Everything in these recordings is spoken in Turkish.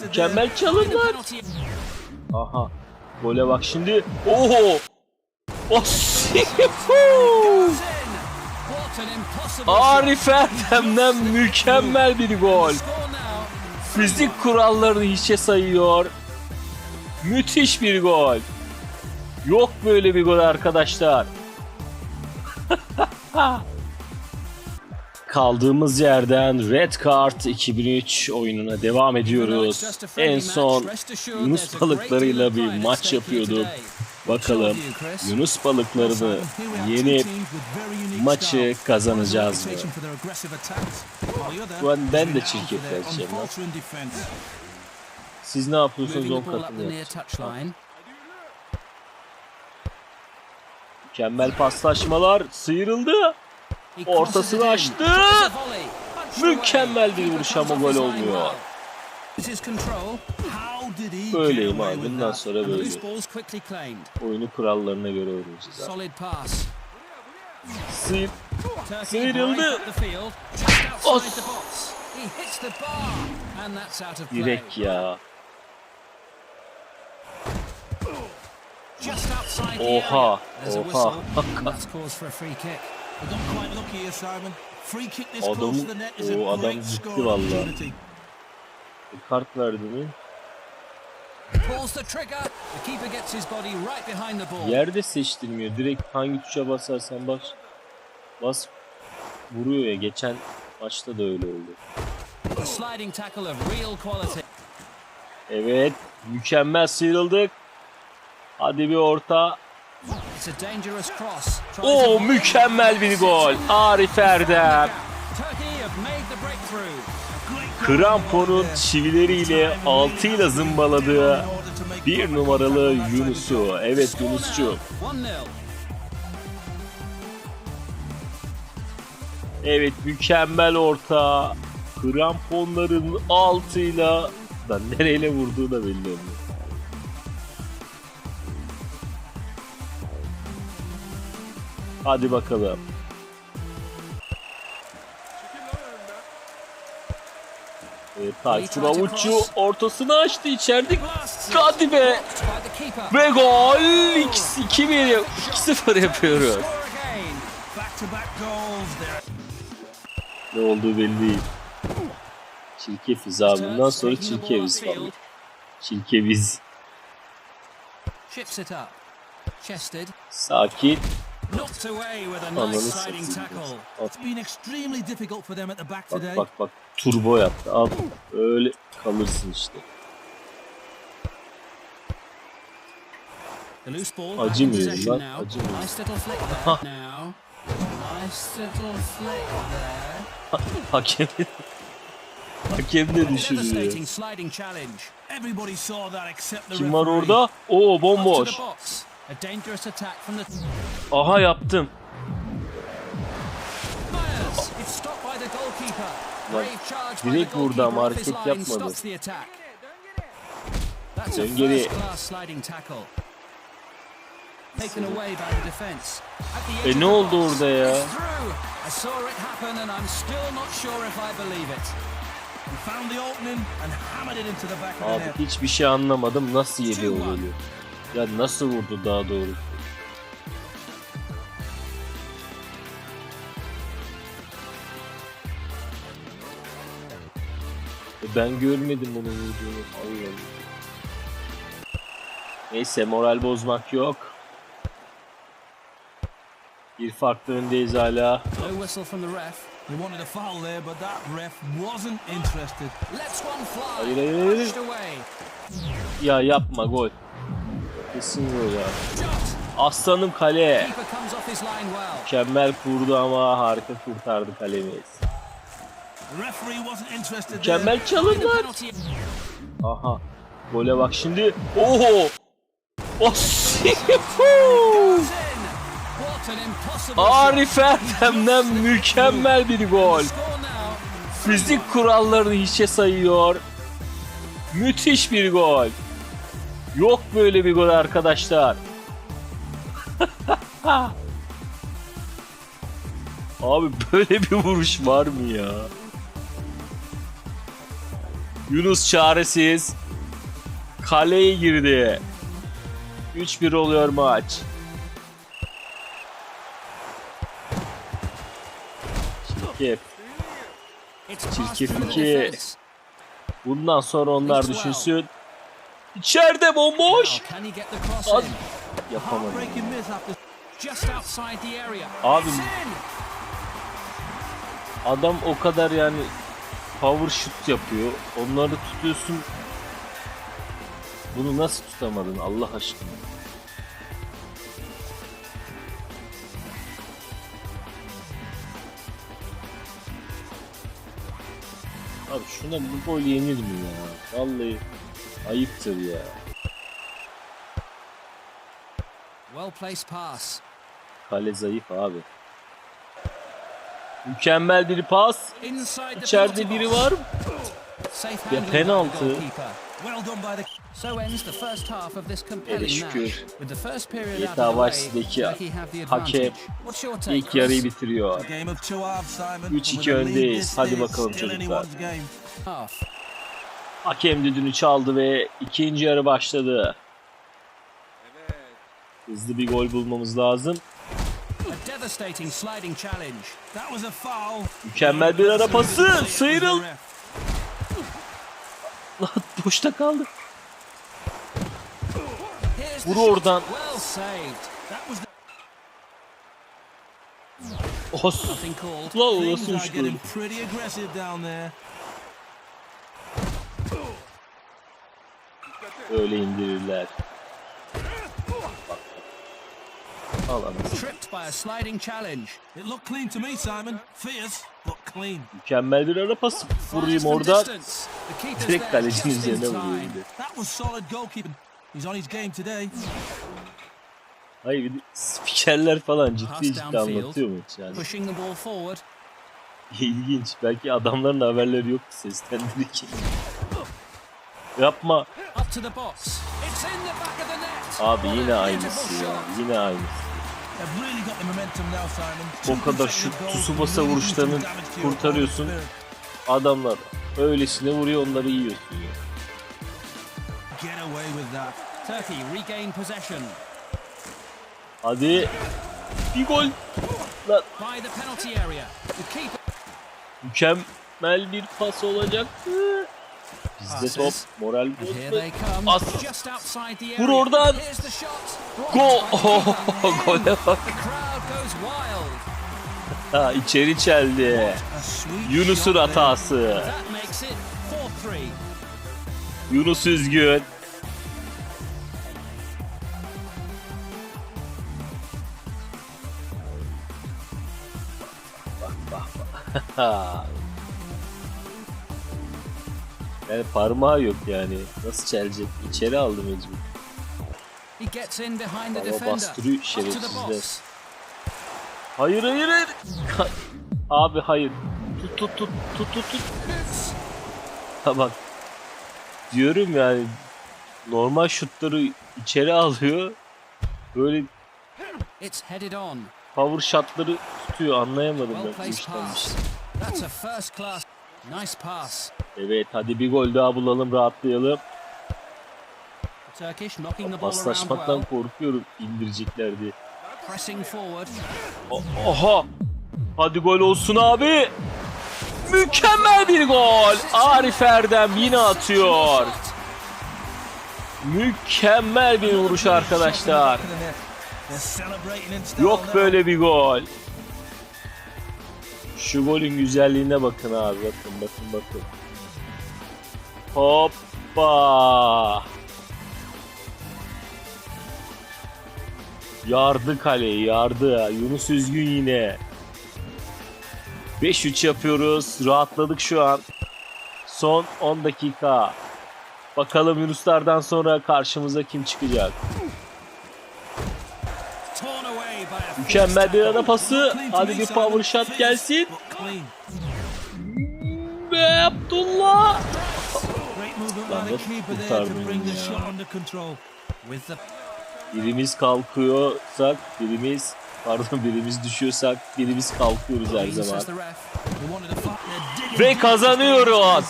Mükemmel çalımlar. Aha. Gole bak şimdi. Oho. Osifu. Arif Erdem'den mükemmel bir gol. Fizik kurallarını hiçe sayıyor. Müthiş bir gol. Yok böyle bir gol arkadaşlar. Kaldığımız yerden Red Card 2003 oyununa devam ediyoruz. En son Yunus balıklarıyla bir maç yapıyorduk. Bakalım Yunus balıklarını yenip maçı kazanacağız mı? Bu an ben de çirkefleşeceğim. Siz ne yapıyorsunuz 10 katını yapın. Mükemmel paslaşmalar sıyrıldı. Ortasını açtı. Mükemmel bir vuruş ama gol olmuyor. Böyleyim abi, bundan sonra böyle. Oyunu kurallarına göre oynayacağız abi. Sıyır. Sıyrıldı. Os. Direkt ya. Oha, oha. Adam- close to the net is a o adam gitti. Bir kart verdi mi? Yerde seçtirmiyor. Direkt hangi tuşa basarsan bas. Bas vuruyor ya. Geçen maçta da öyle oldu. Evet. Mükemmel sıyrıldık. Hadi bir orta. Block- mükemmel bir gol. Arif Erdem. Kramponun çivileriyle altıyla zımbaladığı bir numaralı Yunus'u. Evet Yunus'cu. 1-0. Evet mükemmel orta. Kramponların altıyla da nereyle vurduğu da belli olmuyor. Hadi bakalım. Evet, Tayfun Avuççu ortasını açtı içeride. Hadi be. Ve gol 2-1 2-0 yapıyoruz. Ne olduğu belli değil. Çirkefiz abi. Bundan sonra çirkeviz falan. Çirkeviz. Sakin. Knocked away with a nice sliding tackle. It's been extremely difficult for them at the back today. Bak bak bak. Turbo yaptı. Al. Öyle kalırsın işte. The loose ball. Acımıyor back in possession lan, now. acımıyor. Nice little flick there. now. Nice little flick there. Hakem Hakem de düşürüyor. Kim var orada? Oo bomboş. The box. A dangerous attack from the Aha yaptım. Myers. It's stopped by the goalkeeper. Lan, direkt vurdu ama hareket yapmadı. Dön geri. first class sliding tackle. Taken away by the defense. At the edge E ne oldu orada ya? It's through. I saw it happen and I'm still not sure if I believe it. He found the opening and hammered it into the back of the net. Abi hiçbir şey anlamadım. Nasıl yedi o golü? Ya nasıl vurdu daha doğrusu? E Ben görmedim onu vurduğunu. Allah. Neyse moral bozmak yok. Bir farklı öndeyiz hala. No whistle from the ref. He wanted a foul there, but that ref wasn't interested. Lets one fly. Hayır, hayır, hayır. Ya yapma gol. Kesin gol. Aslanım kale. Mükemmel kurdu ama harika kurtardı kalemiz. Mükemmel çalımlar. Aha. Gole bak şimdi. Oho. Arif Erdem'den mükemmel bir gol. Fizik kurallarını hiçe sayıyor. Müthiş bir gol. Yok böyle bir gol arkadaşlar. Abi böyle bir vuruş var mı ya? Yunus çaresiz. Kaleye girdi. 3-1 oluyor maç. Çirkef. Çirkef through the iki. defense. Bundan sonra onlar düşünsün. İçeride bomboş. İn? Yapamadım. Abi-. Adam o kadar yani power shoot yapıyor. Onları tutuyorsun. Bunu nasıl tutamadın Allah aşkına? Abi şuna bu gol yenir mi ya? Vallahi ayıptır ya. Well placed pass. Kale zayıf abi. Mükemmel bir pas. İçeride biri var. Ya penaltı. goalkeeper. well done by the So ends the first half of this compelling Hele şükür. the hakem İlk yarıyı bitiriyor. game of two halves, Simon. 3-2 With a lead öndeyiz. Hadi bakalım çocuklar. Hakem düdüğünü çaldı ve ikinci yarı başladı. Hızlı bir gol bulmamız lazım. A devastating sliding challenge. That was a foul. Mükemmel bir ara pası. Sıyrıl. Lan boşta kaldı. Vur oradan. Os. Lan nasıl uçtu? Öyle indirirler. Al. Tripped by a sliding challenge. It looked clean to me, Simon. Fierce, but clean. Mükemmel bir ara pası. Vurayım keeper's Direkt kalecinin üzerine vuruyor. That was solid goalkeeping. He's on his game today. Hayır spikerler falan ciddi ciddi anlatıyor mu yani? Pushing the ball forward. İlginç. Belki adamların haberleri yok seslendirirken. Yapma. Abi yine aynısı ya. Yine aynısı. O kadar şu Tsubasa vuruşlarını kurtarıyorsun. Adamlar öylesine vuruyor onları yiyorsun ya. Hadi. Bir gol. Lan mükemmel bir pas olacaktı. Bizde top. Moral. As. Vur oradan. Go. By the Gole bak. Ha, içeri çeldi. Yunus'un hatası. That makes it 4-3. Yunus üzgün. Bak bak bak. Yani parmağı yok yani. Nasıl çelecek? İçeri aldı mecbur. Defender. bastırıyor şerefsizler. Hayır hayır hayır. Ha- Abi hayır. Tut tut tut tut tut tut. Bak. Diyorum yani normal şutları içeri alıyor. Böyle power shotları tutuyor anlayamadım ben bu işten bir şey. Nice pass. Evet hadi bir gol daha bulalım rahatlayalım. Turkish knocking the ball Paslaşmaktan korkuyorum indirecekler diye. Pressing forward. Oha! Hadi gol olsun abi. Mükemmel bir gol. Arif Erdem yine atıyor. Mükemmel bir vuruş arkadaşlar. Yok böyle bir gol. Şu golün güzelliğine bakın abi. Bakın bakın bakın. Hoppa. Yardı kaleyi yardı. Yunus üzgün yine. 5-3 yapıyoruz. Rahatladık şu an. Son 10 dakika. Bakalım Yunuslardan sonra karşımıza kim çıkacak? Mükemmel bir ara pası. Hadi bir power shot gelsin. Ve Abdullah. Lan the Birimiz kalkıyorsak birimiz pardon birimiz düşüyorsak birimiz kalkıyoruz her zaman. Ve kazanıyoruz.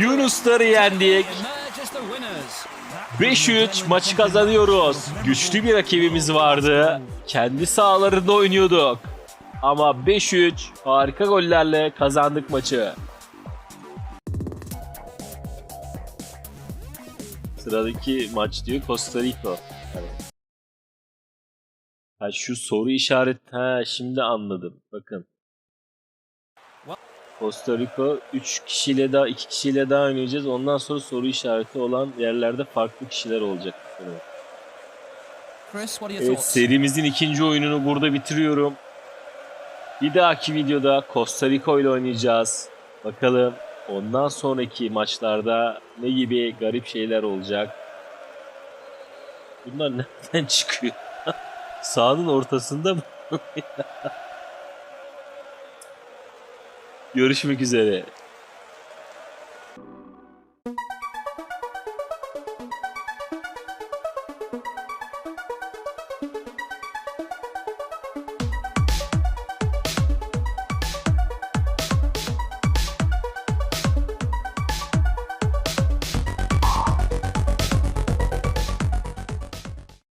Yunusları yendik. 5-3 maçı kazanıyoruz. Güçlü bir rakibimiz vardı. Kendi sahalarında oynuyorduk. Ama 5-3 harika gollerle kazandık maçı. Sıradaki maç diyor Costa Rica. Yani. Ha şu soru işaret ha şimdi anladım. Bakın. Costa Rica 3 kişiyle daha 2 kişiyle daha oynayacağız. Ondan sonra soru işareti olan yerlerde farklı kişiler olacak. Evet. Chris, Evet serimizin ikinci oyununu burada bitiriyorum. Bir dahaki videoda Costa Rica ile oynayacağız. Bakalım ondan sonraki maçlarda ne gibi garip şeyler olacak. Bunlar nereden çıkıyor? Sahanın ortasında mı? Görüşmek üzere.